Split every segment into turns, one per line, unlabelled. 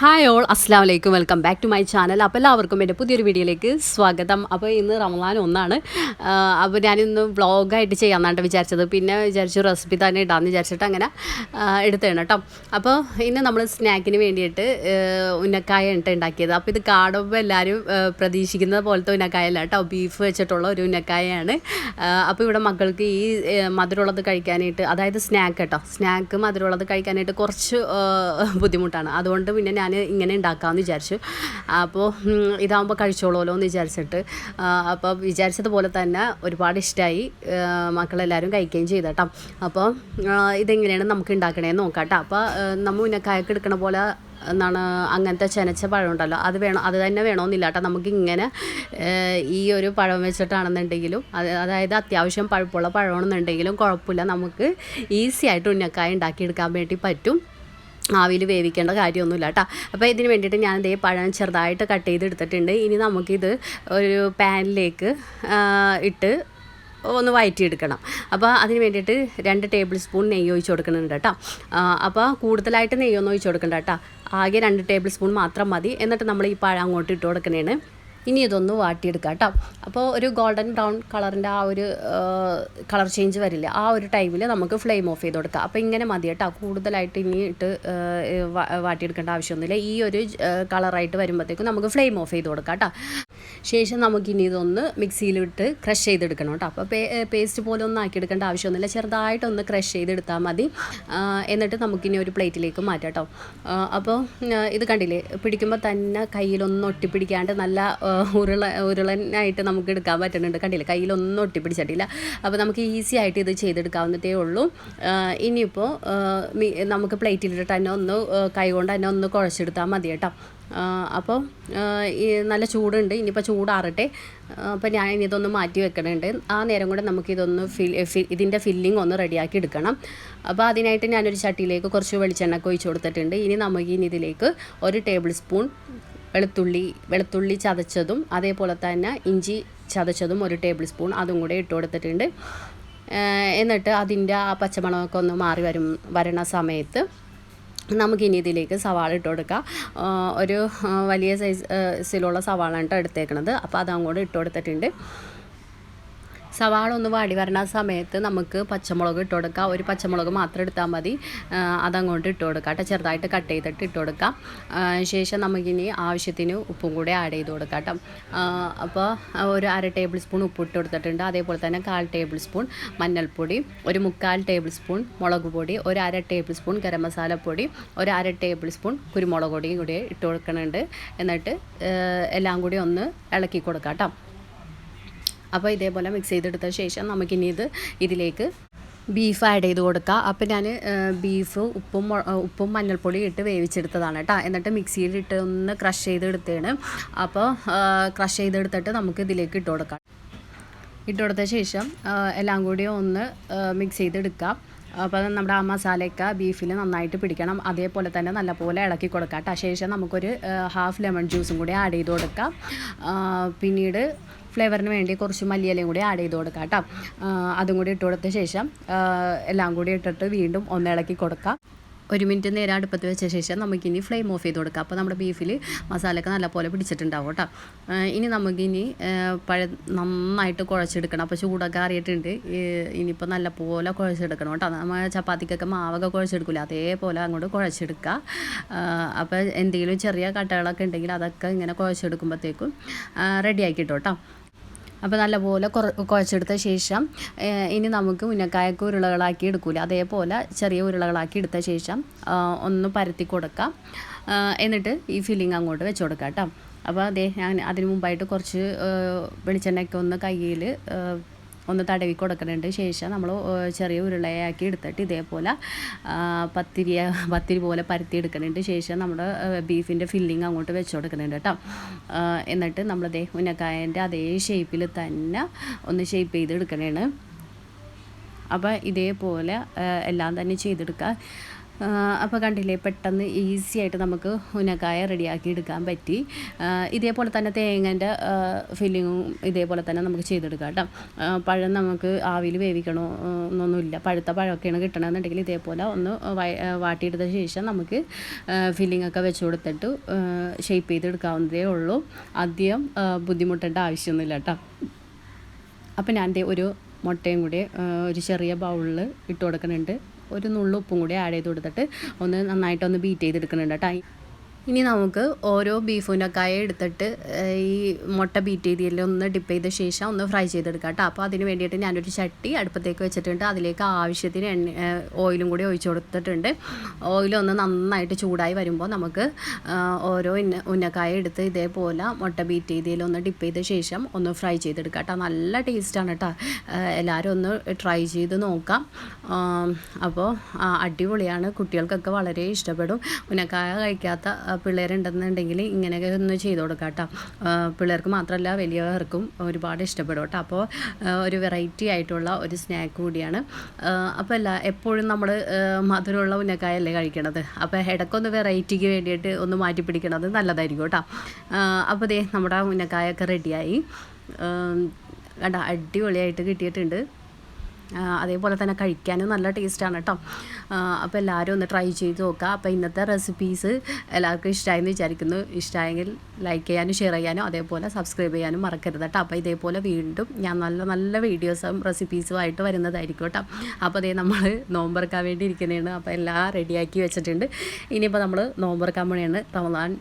Hi all അസ്സാം വലൈക്കും welcome back to my channel അപ്പോൾ എല്ലാവർക്കും എന്റെ പുതിയൊരു വീഡിയോയിലേക്ക് സ്വാഗതം. അപ്പോൾ ഇന്ന് റമദാൻ ഒന്നാണ്. അപ്പോൾ ഞാനിന്ന് വ്ളോഗായിട്ട് ചെയ്യാമെന്നാണ് വിചാരിച്ചത്. പിന്നെ വിചാരിച്ചു റെസിപ്പി തന്നെ ഇടാമെന്ന് വിചാരിച്ചിട്ട് അങ്ങനെ എടുത്തതാണ് കേട്ടോ. അപ്പോൾ ഇന്ന് നമ്മൾ സ്നാക്കിന് വേണ്ടിയിട്ട് ഉന്നക്കായ ഇട്ട് ഉണ്ടാക്കിയത്. അപ്പോൾ ഇത് കാണുമ്പോൾ എല്ലാവരും പ്രതീക്ഷിക്കുന്നത് പോലത്തെ ഉന്നക്കായ അല്ല കേട്ടോ. ബീഫ് വെച്ചിട്ടുള്ള ഒരു ഉന്നക്കായാണ് അപ്പോൾ ഇവിടെ മക്കൾക്ക് ഈ മധുരമുള്ളത് കഴിക്കാനായിട്ട് അതായത് സ്നാക്ക് കേട്ടോ. സ്നാക്ക് മധുരമുള്ളത് കഴിക്കാനായിട്ട് കുറച്ച് ബുദ്ധിമുട്ടാണ്. അതുകൊണ്ട് പിന്നെ ഞാൻ ഇങ്ങനെ ഉണ്ടാക്കാമെന്ന് വിചാരിച്ചു. അപ്പോൾ ഇതാകുമ്പോൾ കഴിച്ചോളൂല്ലോ എന്ന് വിചാരിച്ചിട്ട് അപ്പോൾ വിചാരിച്ചതുപോലെ തന്നെ ഒരുപാട് ഇഷ്ടമായി മക്കളെല്ലാവരും കഴിക്കുകയും ചെയ്തു കേട്ടോ അപ്പോൾ ഇതെങ്ങനെയാണ് നമുക്ക് ഉണ്ടാക്കണേന്ന് നോക്കാം കേട്ടോ അപ്പോൾ നമ്മൾ ഉന്നക്കായൊക്കെ എടുക്കണ പോലെ എന്നാണ് അങ്ങനത്തെ ചെനച്ച പഴം ഉണ്ടല്ലോ അത് വേണം അത് തന്നെ വേണമെന്നില്ല കേട്ടോ നമുക്കിങ്ങനെ ഈ ഒരു പഴം വെച്ചിട്ടാണെന്നുണ്ടെങ്കിലും അത് അതായത് അത്യാവശ്യം പഴുപ്പുള്ള പഴമാണെന്നുണ്ടെങ്കിലും കുഴപ്പമില്ല. നമുക്ക് ഈസി ആയിട്ട് ഉന്നക്കായ ഉണ്ടാക്കിയെടുക്കാൻ വേണ്ടി പറ്റും. ആവിയിൽ വേവിക്കേണ്ട കാര്യമൊന്നുമില്ല കേട്ടോ. അപ്പോൾ ഇതിന് വേണ്ടിയിട്ട് ഞാൻ ഇതേ പഴം ചെറുതായിട്ട് കട്ട് ചെയ്തെടുത്തിട്ടുണ്ട്. ഇനി നമുക്കിത് ഒരു പാനിലേക്ക് ഇട്ട് ഒന്ന് വയറ്റിയെടുക്കണം. അപ്പോൾ അതിന് വേണ്ടിയിട്ട് രണ്ട് ടേബിൾ സ്പൂൺ നെയ്യ് ഒഴിച്ച് കൊടുക്കുന്നുണ്ട് കേട്ടോ. അപ്പോൾ കൂടുതലായിട്ട് നെയ്യൊന്നും ഒഴിച്ച് കൊടുക്കണ്ട കേട്ടോ. ആകെ രണ്ട് ടേബിൾ സ്പൂൺ മാത്രം മതി. എന്നിട്ട് നമ്മൾ ഈ പഴം അങ്ങോട്ട് ഇട്ട് കൊടുക്കണേണ് ഇനി ഇതൊന്ന് വാട്ടിയെടുക്കാം കേട്ടോ. അപ്പോൾ ഒരു ഗോൾഡൻ ബ്രൗൺ കളറിന്റെ ആ ഒരു കളർ ചേഞ്ച് വരില്ല ആ ഒരു ടൈമിൽ നമുക്ക് ഫ്ലെയിം ഓഫ് ചെയ്ത് കൊടുക്കാം. അപ്പോൾ ഇങ്ങനെ മതി കേട്ടോ. കൂടുതലായിട്ട് ഇനി ഇട്ട് വാട്ടിയെടുക്കേണ്ട ആവശ്യമൊന്നുമില്ല. ഈ ഒരു കളറായിട്ട് വരുമ്പോഴത്തേക്കും നമുക്ക് ഫ്ലെയിം ഓഫ് ചെയ്ത് കൊടുക്കാം കേട്ടോ. ശേഷം നമുക്കിനി ഇതൊന്ന് മിക്സിയിലിട്ട് ക്രഷ് ചെയ്തെടുക്കണം കേട്ടോ. അപ്പോൾ പേസ്റ്റ് പോലെ ഒന്നും ആക്കിയെടുക്കേണ്ട ആവശ്യമൊന്നുമില്ല. ചെറുതായിട്ടൊന്ന് ക്രഷ് ചെയ്തെടുത്താൽ മതി. എന്നിട്ട് നമുക്കിനി ഒരു പ്ലേറ്റിലേക്ക് മാറ്റാം കേട്ടോ. അപ്പോൾ ഇത് കണ്ടില്ലേ പിടിക്കുമ്പോൾ തന്നെ കയ്യിലൊന്നും ഒട്ടിപ്പിടിക്കാണ്ട് നല്ല ഉരുള ഉരുളനായിട്ട് നമുക്ക് എടുക്കാൻ പറ്റുന്നുണ്ട്. കണ്ടില്ല? കയ്യിലൊന്നും ഒട്ടിപ്പിടിച്ചിട്ടില്ല. അപ്പോൾ നമുക്ക് ഈസി ആയിട്ട് ഇത് ചെയ്തെടുക്കാവുന്നതേ ഉള്ളൂ. ഇനിയിപ്പോൾ നമുക്ക് പ്ലേറ്റിലിട്ട് തന്നെ ഒന്ന് കൈകൊണ്ട് തന്നെ ഒന്ന് കുഴച്ചെടുത്താൽ മതി കേട്ടോ. അപ്പോൾ നല്ല ചൂടുണ്ട്. ഇനിയിപ്പോൾ ചൂടാറട്ടെ. അപ്പോൾ ഞാൻ ഇനി ഇതൊന്ന് മാറ്റി വെക്കണുണ്ട്. ആ നേരം കൂടെ നമുക്കിതൊന്ന് ഫിൽ ഇതിന്റെ ഫില്ലിംഗ് ഒന്ന് റെഡിയാക്കി എടുക്കണം. അപ്പോൾ അതിനായിട്ട് ഞാനൊരു ചട്ടിയിലേക്ക് കുറച്ച് വെളിച്ചെണ്ണ ഒഴിച്ച് കൊടുത്തിട്ടുണ്ട്. ഇനി നമുക്ക് ഇനി ഇതിലേക്ക് ഒരു ടേബിൾ സ്പൂൺ വെളുത്തുള്ളി വെളുത്തുള്ളി ചതച്ചതും അതേപോലെ തന്നെ ഇഞ്ചി ചതച്ചതും ഒരു ടേബിൾ സ്പൂൺ അതും കൂടെ ഇട്ട് കൊടുത്തിട്ടുണ്ട്. എന്നിട്ട് അതിന്റെ ആ പച്ചമണമൊക്കെ ഒന്ന് മാറി വരും വരണ സമയത്ത് നമുക്കിനി ഇതിലേക്ക് സവാള ഇട്ട് കൊടുക്കാം. ഒരു വലിയ സൈസ് സിലുള്ള സവാള കേട്ടോ എടുത്തേക്കണത്. അപ്പോൾ അതും കൂടെ ഇട്ട് കൊടുത്തിട്ടുണ്ട്. സവാള ഒന്ന് വാടി വരണ സമയത്ത് നമുക്ക് പച്ചമുളക് ഇട്ട് കൊടുക്കാം. ഒരു പച്ചമുളക് മാത്രം എടുത്താൽ മതി. അതങ്ങോട്ട് ഇട്ട് കൊടുക്കാം കേട്ടോ. ചെറുതായിട്ട് കട്ട് ചെയ്തിട്ട് ഇട്ട് കൊടുക്കാം. ശേഷം നമുക്കിനി ആവശ്യത്തിന് ഉപ്പും കൂടി ആഡ് ചെയ്ത് കൊടുക്കാം കേട്ടോ. അപ്പോൾ ഒരു അര ടേബിൾ സ്പൂൺ ഉപ്പ് ഇട്ട് കൊടുത്തിട്ടുണ്ട്. അതേപോലെ തന്നെ കാൽ ടേബിൾ സ്പൂൺ മഞ്ഞൾപ്പൊടി ഒരു മുക്കാൽ ടേബിൾ സ്പൂൺ മുളക് പൊടി ഒരു അര ടേബിൾ സ്പൂൺ ഗരം മസാലപ്പൊടി ഒരു അര ടേബിൾ സ്പൂൺ കുരുമുളക് പൊടിയും കൂടി ഇട്ട് കൊടുക്കുന്നുണ്ട് എന്നിട്ട് എല്ലാം കൂടി ഒന്ന് ഇളക്കി കൊടുക്കാം കേട്ടോ. അപ്പോൾ ഇതേപോലെ മിക്സ് ചെയ്തെടുത്ത ശേഷം നമുക്കിനി ഇത് ഇതിലേക്ക് ബീഫ് ആഡ് ചെയ്ത് കൊടുക്കുക അപ്പോൾ ഞാൻ ബീഫ് ഉപ്പും ഉപ്പും മഞ്ഞൾപ്പൊടി ഇട്ട് വേവിച്ചെടുത്തതാണ് കേട്ടോ. എന്നിട്ട് മിക്സിയിലിട്ട് ഒന്ന് ക്രഷ് ചെയ്തെടുത്തേണ് അപ്പോൾ ക്രഷ് ചെയ്തെടുത്തിട്ട് നമുക്ക് ഇതിലേക്ക് ഇട്ട് കൊടുക്കാം. ഇട്ട് കൊടുത്ത ശേഷം എല്ലാം കൂടി ഒന്ന് മിക്സ് ചെയ്തെടുക്കാം. അപ്പോൾ നമ്മുടെ ആ മസാലയൊക്കെ ബീഫിൽ നന്നായിട്ട് പിടിക്കണം. അതേപോലെ തന്നെ നല്ലപോലെ ഇളക്കി കൊടുക്കാം കേട്ടോ. ശേഷം നമുക്കൊരു ഹാഫ് ലെമൺ ജ്യൂസും കൂടി ആഡ് ചെയ്ത് കൊടുക്കാം. പിന്നീട് ഫ്ലേവറിന് വേണ്ടി കുറച്ച് മല്ലിയിലയും കൂടി ആഡ് ചെയ്ത് കൊടുക്കാം കേട്ടോ. അതും കൂടി ഇട്ട് കൊടുത്ത ശേഷം എല്ലാം കൂടി ഇട്ടിട്ട് വീണ്ടും ഒന്ന് ഇളക്കി കൊടുക്കാം. ഒരു മിനിറ്റ് നേരെ അടുപ്പത്ത് വെച്ച ശേഷം നമുക്കിനി ഫ്ലെയിം ഓഫ് ചെയ്ത് കൊടുക്കാം. അപ്പോൾ നമ്മുടെ ബീഫിൽ മസാലയൊക്കെ നല്ലപോലെ പിടിച്ചിട്ടുണ്ടാവും കേട്ടോ. ഇനി നമുക്കിനി പഴ നന്നായിട്ട് കുഴച്ചെടുക്കണം. അപ്പോൾ ചൂടൊക്കെ അറിയിട്ടുണ്ട്. ഇനിയിപ്പോൾ നല്ലപോലെ കുഴച്ചെടുക്കണം കേട്ടോ. നമ്മൾ ചപ്പാത്തിക്കൊക്കെ മാവൊക്കെ കുഴച്ചെടുക്കില്ല അതേപോലെ അങ്ങോട്ട് കുഴച്ചെടുക്കുക. അപ്പോൾ എന്തെങ്കിലും ചെറിയ കട്ടകളൊക്കെ ഉണ്ടെങ്കിൽ അതൊക്കെ ഇങ്ങനെ കുഴച്ചെടുക്കുമ്പോഴത്തേക്കും റെഡിയാക്കി കിട്ടും കേട്ടോ. അപ്പോൾ നല്ലപോലെ കുറ കുഴച്ചെടുത്ത ശേഷം ഇനി നമുക്ക് ഉന്നക്കായൊക്കെ ഉരുളകളാക്കി എടുക്കൂല. അതേപോലെ ചെറിയ ഉരുളകളാക്കി എടുത്ത ശേഷം ഒന്ന് പരത്തി കൊടുക്കാം. എന്നിട്ട് ഈ ഫില്ലിങ് അങ്ങോട്ട് വെച്ച് കൊടുക്കാം കേട്ടോ അപ്പോൾ അതേ ഞാൻ അതിന് മുമ്പായിട്ട് കുറച്ച് വെളിച്ചെണ്ണയൊക്കെ ഒന്ന് കയ്യിൽ ഒന്ന് തടവി കൊടുക്കുന്നുണ്ട് ശേഷം നമ്മൾ ചെറിയ ഉരുളയാക്കി എടുത്തിട്ട് ഇതേപോലെ പത്തിരി പത്തിരി പോലെ പരത്തി എടുക്കുന്നുണ്ട് ശേഷം നമ്മുടെ ബീഫിന്റെ ഫില്ലിങ് അങ്ങോട്ട് വെച്ച് കൊടുക്കുന്നുണ്ട് കേട്ടോ എന്നിട്ട് നമ്മളതേ ഉന്നക്കായന്റെ അതേ ഷേപ്പിൽ തന്നെ ഒന്ന് ഷേപ്പ് ചെയ്ത് എടുക്കണേണ് അപ്പോൾ ഇതേപോലെ എല്ലാം തന്നെ ചെയ്തെടുക്കുക അപ്പോൾ കണ്ടില്ലേ പെട്ടെന്ന് ഈസി ആയിട്ട് നമുക്ക് ഉനക്കായ റെഡിയാക്കി എടുക്കാൻ പറ്റി. ഇതേപോലെ തന്നെ തേങ്ങന്റെ ഫില്ലിങ്ങും ഇതേപോലെ തന്നെ നമുക്ക് ചെയ്തെടുക്കാം കേട്ടോ. പഴം നമുക്ക് ആവിയിൽ വേവിക്കണോ എന്നൊന്നുമില്ല. പഴുത്ത പഴമൊക്കെയാണ് കിട്ടണമെന്നുണ്ടെങ്കിൽ ഇതേപോലെ ഒന്ന് വാട്ടിയെടുത്ത ശേഷം നമുക്ക് ഫില്ലിംഗ് ഒക്കെ വെച്ച് കൊടുത്തിട്ട് ഷേപ്പ് ചെയ്തെടുക്കാവുന്നതേ ഉള്ളൂ. അധികം ബുദ്ധിമുട്ടേണ്ട ആവശ്യമൊന്നുമില്ല കേട്ടോ. അപ്പം ഞാൻ ഒരു മുട്ടയും കൂടി ഒരു ചെറിയ ബൗളിൽ ഇട്ട് കൊടുക്കുന്നുണ്ട്. ഒരു നുള്ളു ഉപ്പും കൂടി ആഡ് ചെയ്ത് കൊടുത്തിട്ട് ഒന്ന് നന്നായിട്ടൊന്ന് ബീറ്റ് ചെയ്തെടുക്കുന്നുണ്ട് കേട്ടോ ഇനി നമുക്ക് ഓരോ ബീഫിന്റെ കായ എടുത്തിട്ട് ഈ മുട്ട ബീറ്റ് ചെയ്തതിൽ ഒന്ന് ഡിപ്പ് ചെയ്ത ശേഷം ഒന്ന് ഫ്രൈ ചെയ്തെടുക്കാം കേട്ടോ. അപ്പോൾ അതിന് വേണ്ടിയിട്ട് ഞാനൊരു ചട്ടി അടുപ്പത്തേക്ക് വെച്ചിട്ടുണ്ട്. അതിലേക്ക് ആവശ്യത്തിന് എണ്ണ ഓയിലും കൂടി ഒഴിച്ചു കൊടുത്തിട്ടുണ്ട്. ഓയിലൊന്ന് നന്നായിട്ട് ചൂടായി വരുമ്പോൾ നമുക്ക് ഓരോ ഉന്ന ഉന്നക്കായ എടുത്ത് ഇതേപോലെ മുട്ട ബീറ്റ് ചെയ്തതിൽ ഒന്ന് ഡിപ്പ് ചെയ്ത ശേഷം ഒന്ന് ഫ്രൈ ചെയ്തെടുക്കാം കേട്ടോ. നല്ല ടേസ്റ്റാണ് കേട്ടോ. എല്ലാവരും ഒന്ന് ട്രൈ ചെയ്ത് നോക്കാം. അപ്പോൾ അടിപൊളിയാണ്. കുട്ടികൾക്കൊക്കെ വളരെ ഇഷ്ടപ്പെടും. ഉന്നക്കായ കഴിക്കാത്ത പിള്ളേരുണ്ടെന്നുണ്ടെങ്കിൽ ഇങ്ങനെയൊക്കെ ഒന്ന് ചെയ്ത് കൊടുക്കാം കേട്ടോ. പിള്ളേർക്ക് മാത്രമല്ല വലിയവർക്കും ഒരുപാട് ഇഷ്ടപ്പെടും കേട്ടോ. അപ്പോൾ ഒരു വെറൈറ്റി ആയിട്ടുള്ള ഒരു സ്നാക്ക് കൂടിയാണ്. അപ്പോൾ അല്ല എപ്പോഴും നമ്മൾ മധുരമുള്ള ഉന്നക്കായല്ലേ കഴിക്കണത്? അപ്പോൾ ഇടയ്ക്കൊന്ന് വെറൈറ്റിക്ക് വേണ്ടിയിട്ട് ഒന്ന് മാറ്റി പിടിക്കണത് നല്ലതായിരിക്കും കേട്ടോ. അപ്പോൾ ദേ നമ്മുടെ ഉന്നക്കായൊക്കെ റെഡിയായി കണ്ട അടിപൊളിയായിട്ട് കിട്ടിയിട്ടുണ്ട്. അതേപോലെ തന്നെ കഴിക്കാനും നല്ല ടേസ്റ്റാണ് കേട്ടോ അപ്പോൾ എല്ലാവരും ഒന്ന് ട്രൈ ചെയ്ത് നോക്കുക അപ്പോൾ ഇന്നത്തെ റെസിപ്പീസ് എല്ലാവർക്കും ഇഷ്ടമായെന്ന് വിചാരിക്കുന്നു. ഇഷ്ടമായെങ്കിൽ ലൈക്ക് ചെയ്യാനും ഷെയർ ചെയ്യാനും അതേപോലെ സബ്സ്ക്രൈബ് ചെയ്യാനും മറക്കരുത് കേട്ടോ അപ്പോൾ ഇതേപോലെ വീണ്ടും ഞാൻ നല്ല നല്ല വീഡിയോസും റെസിപ്പീസും ആയിട്ട് വരുന്നതായിരിക്കും കേട്ടോ അപ്പോൾ അതേ നമ്മൾ നോമ്പറക്കാൻ വേണ്ടി ഇരിക്കുന്നതാണ്. അപ്പോൾ എല്ലാം റെഡിയാക്കി വെച്ചിട്ടുണ്ട്. ഇനിയിപ്പോൾ നമ്മൾ നോമ്പറക്കാൻ പോണെയാണ് റമദാൻ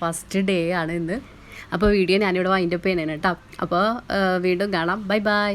ഫസ്റ്റ് ഡേ ആണ് ഇന്ന്. അപ്പോൾ വീഡിയോ ഞാനിവിടെ വൈൻഡപ്പ് ചെയ്യണേണ് കേട്ടോ അപ്പോൾ വീണ്ടും കാണാം. Bye bye